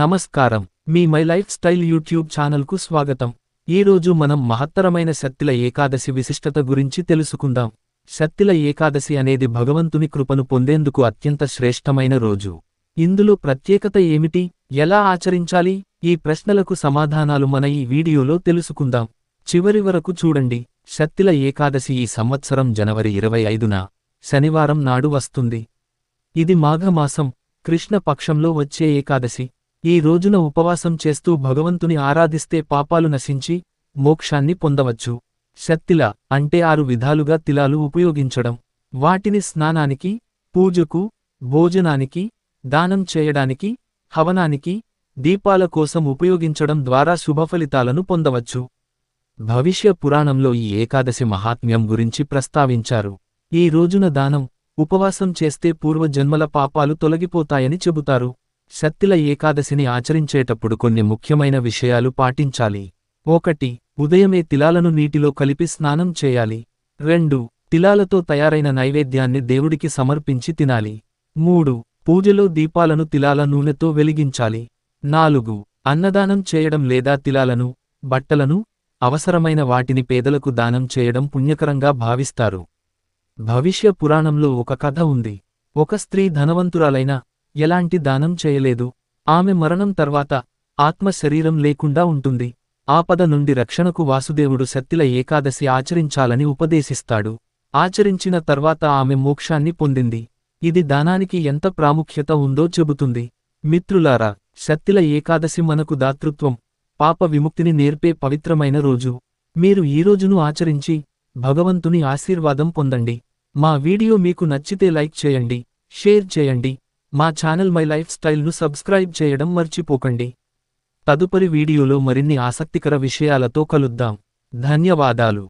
నమస్కారం. మీ my life style YouTube ఛానల్కు స్వాగతం. ఈ రోజు మనం మహత్తరమైన శక్తిల ఏకాదశి విశిష్టత గురించి తెలుసుకుందాం. శక్తిల ఏకాదశి అనేది భగవంతుని కృపను పొందేందుకు అత్యంత శ్రేష్టమైన రోజు. ఇందులో ప్రత్యేకత ఏమిటి? ఎలా ఆచరించాలి? ఈ ప్రశ్నలకు సమాధానాలు మన ఈ వీడియోలో తెలుసుకుందాం. చివరి వరకు చూడండి. శక్తిల ఏకాదశి ఈ సంవత్సరం జనవరి ఇరవై ఐదున శనివారం నాడు వస్తుంది. ఇది మాఘమాసం. కృష్ణ పక్షంలో వచ్చే ఏకాదశి. ఈ రోజున ఉపవాసం చేస్తూ భగవంతుని ఆరాధిస్తే పాపాలు నశించి మోక్షాన్ని పొందవచ్చు. శక్తిల అంటే ఆరు విధాలుగా తిలాలు ఉపయోగించడం. వాటిని స్నానానికి పూజకు భోజనానికి దానం చేయడానికి హవనానికి దీపాల కోసం ఉపయోగించడం ద్వారా శుభఫలితాలను పొందవచ్చు. భవిష్య పురాణంలో ఈ ఏకాదశి మహాత్మ్యం గురించి ప్రస్తావించారు. ఈ రోజున దానం ఉపవాసం చేస్తే పూర్వజన్మల పాపాలు తొలగిపోతాయని చెబుతారు. శక్తిల ఏకాదశిని ఆచరించేటప్పుడు కొన్ని ముఖ్యమైన విషయాలు పాటించాలి. ఒకటి ఉదయమే తిలాలను నీటిలో కలిపి స్నానం చేయాలి. రెండు తిలాలతో తయారైన నైవేద్యాన్ని దేవుడికి సమర్పించి తినాలి. మూడు పూజలో దీపాలను తిలాల నూనెతో వెలిగించాలి. నాలుగు అన్నదానం చేయడం లేదా తిలాలను బట్టలను అవసరమైన వాటిని పేదలకు దానం చేయడం పుణ్యకరంగా భావిస్తారు. భవిష్య పురాణంలో ఒక కథ ఉంది. ఒక స్త్రీ ధనవంతురాలైన ఎలాంటి దానం చేయలేదు. ఆమె మరణం తర్వాత ఆత్మ శరీరం లేకుండా ఉంటుంది. ఆపద నుండి రక్షణకు వాసుదేవుడు శక్తిల ఏకాదశి ఆచరించాలని ఉపదేశిస్తాడు. ఆచరించిన తర్వాత ఆమె మోక్షాన్ని పొందింది. ఇది దానానికి ఎంత ప్రాముఖ్యత ఉందో చెబుతుంది. మిత్రులారా శక్తిల ఏకాదశి మనకు దాతృత్వం. పాప విముక్తిని నేర్పే పవిత్రమైన రోజు. మీరు ఈ రోజును ఆచరించి భగవంతుని ఆశీర్వాదం పొందండి. మా వీడియో మీకు నచ్చితే లైక్ చేయండి షేర్ చేయండి. మా ఛానల్ మై లైఫ్ స్టైల్ను సబ్స్క్రైబ్ చేయడం మర్చిపోకండి. తదుపరి వీడియోలో మరిన్ని ఆసక్తికర విషయాలతో కలుద్దాం. ధన్యవాదాలు.